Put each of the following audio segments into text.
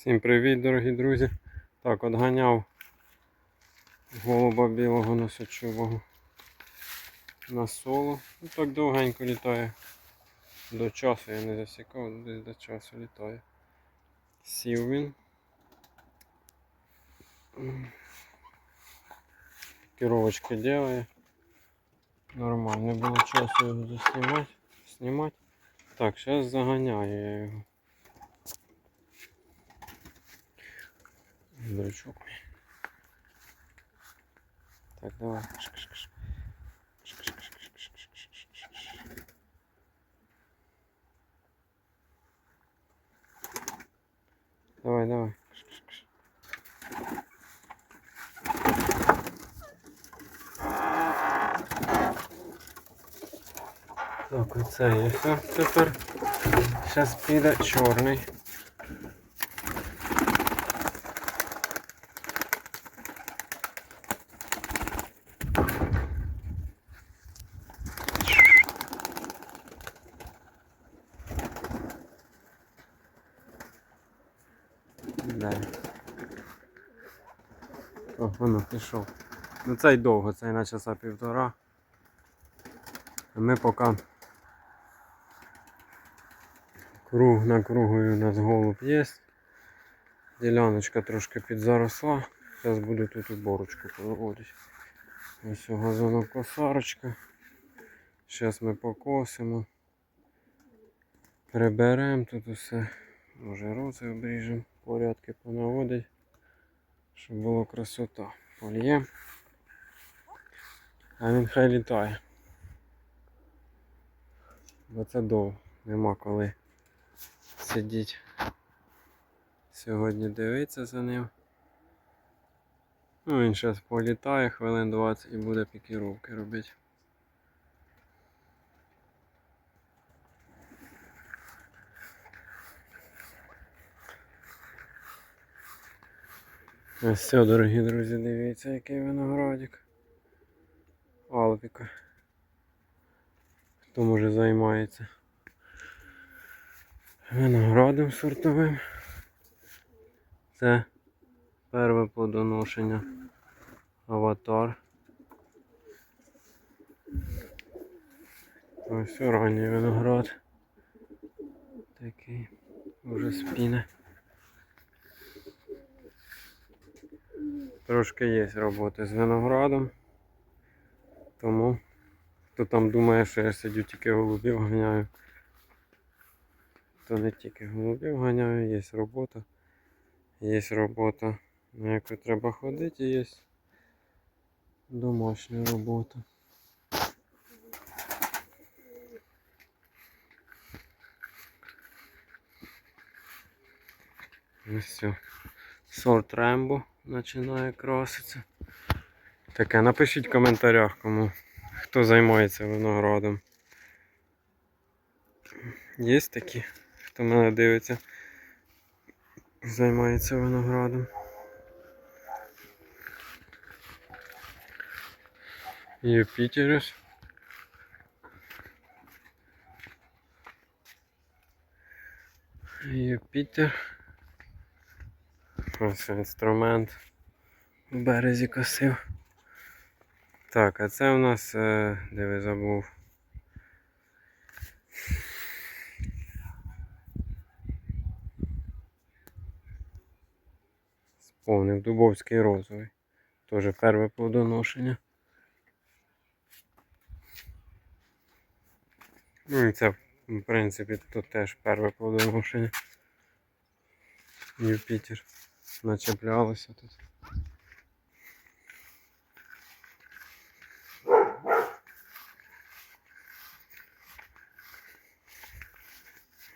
Всім привіт, дорогі друзі. Так, от ганяв голуба білого носочубого на соло. Ну так довгенько літає. До часу я не засікав, десь до часу літає. Сів він. Керовочки делає. Нормально, не було часу його заснімати. Знімати. Так, зараз заганяю я його. Дурачок мій. Так, давай. Кш-кш-кш. Кш-кш-кш-кш-кш-кш-кш-кш. Давай, давай. Кш-кш-кш. Так, оце є все тепер. Зараз піде чорний. Воно пішов. Ну цей довго, цей на часа півтора. А ми поки круг на кругою у нас голуб є. Діляночка трошки підзаросла. Зараз буду тут уборочку проводити. Ось газонокосарочка. Зараз ми покосимо. Приберемо тут усе. Може рози обріжемо, порядки понаводить, щоб було красота. Польє. А він хай літає. Бо це довго, нема коли сидіти. Сьогодні дивитися за ним. Ну він зараз політає хвилин 20 і буде пікіровки робити. Ось все, дорогі друзі, дивіться, який виноградик. Алпіка. Хто може займається виноградом сортовим. Це перше плодоношення. Аватар. Ось ранній виноград. Такий уже спіне. Трошки є роботи з виноградом. Тому хто там думає, що я сидю тільки голубів ганяю, то не тільки голубів ганяю, є робота. Є робота, на яку треба ходити, є домашня робота. Ось все. Сорт Рембо починає краситися. Таке, напишіть в коментарях, кому хто займається виноградом. Є такі, хто мене дивиться, займається виноградом. Юпітерус. Юпітер. Ось інструмент в березі косив. Так, а це у нас, е, де ви забув. Сповнив дубовський розовий. Теж перше плодоношення. Ну і це, в принципі, тут теж перше плодоношення. Юпітер. Начеплялося тут.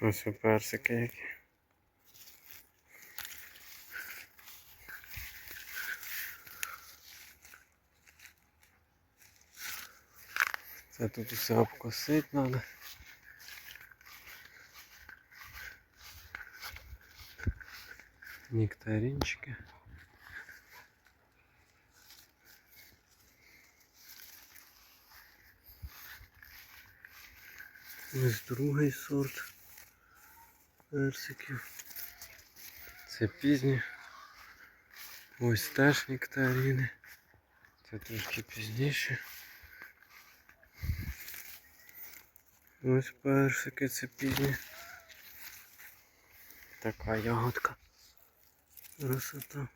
Ось персики які. Це тут усе обкосити треба. Нектаринчики. Ось другий сорт персиків. Це пізні. Ось теж нектаріни. Це трошки пізніше. Ось персики це пізні. Така ягодка. Красота.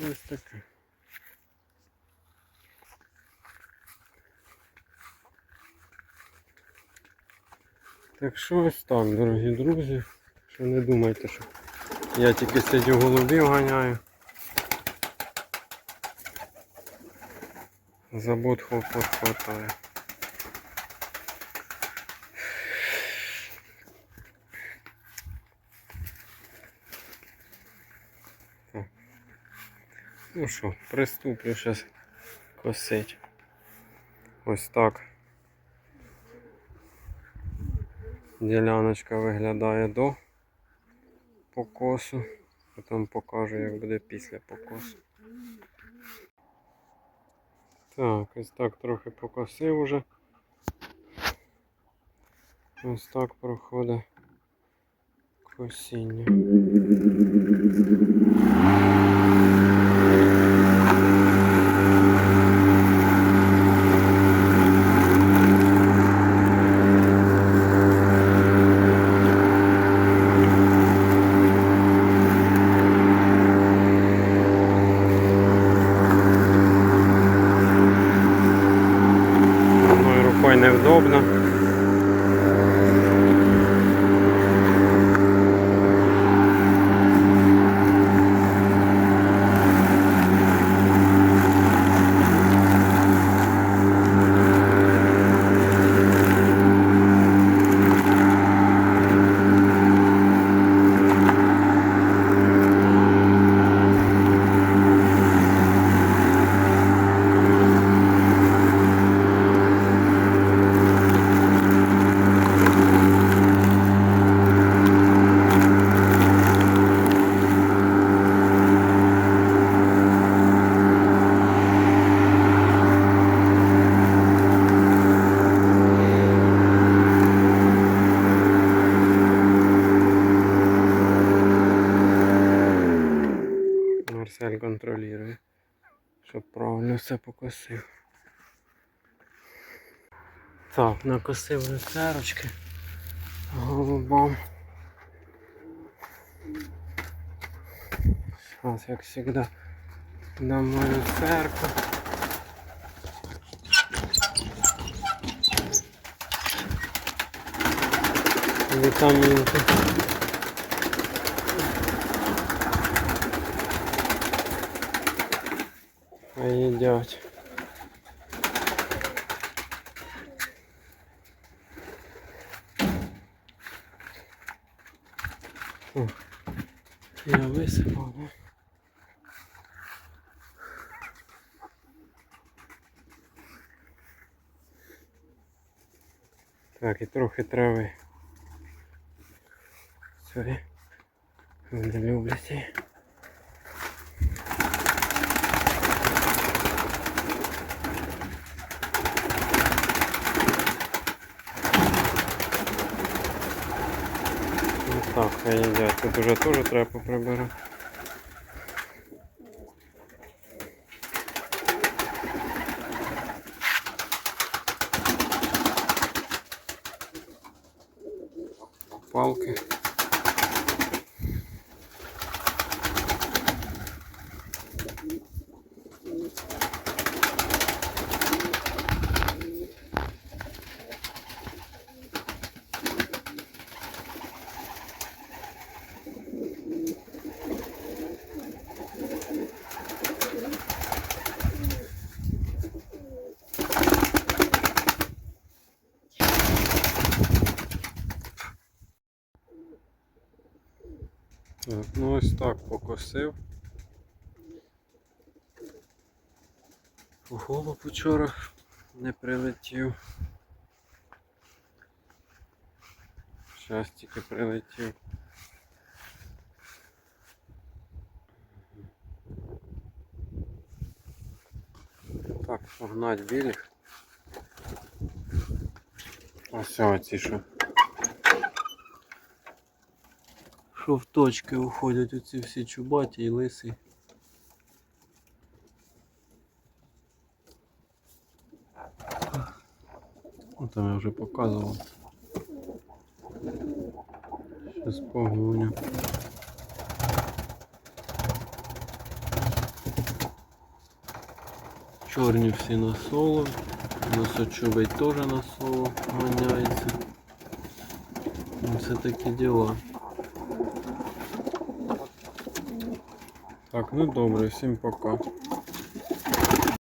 Ось таке. Так що ось так, дорогі друзі. Що не думайте, що я тільки сидю голубів ганяю. Забот хлопот хватає. Ну що, приступлю зараз косить. Ось так. Діляночка виглядає до покосу. Потім покажу, як буде після покосу. Так, ось так трохи покосив уже. Ось так проходить косіння. Невдобно. Щоб правильно все покосив. Так, накосив люцерочки голубам. Зараз, як завжди, дамо люцерку. Вітамінки. їдять. О, я висипав, да? Так, і трохи трави. Сорі. Вони люблять її. Хай їдять. Тут уже теж треба поприбирати. Палки. Так покосив. Голуб вчора не прилетів. Щас тільки прилетів. Так, погнать білих. Ось оці що. Що в точки уходять оці всі чубаті і лисі. Ну, там я вже показував. Щас погоню. Чорні всі на соло. Носочубий теж на соло ганяється. Ну, Це такі діла. Так, ну добре, всім пока.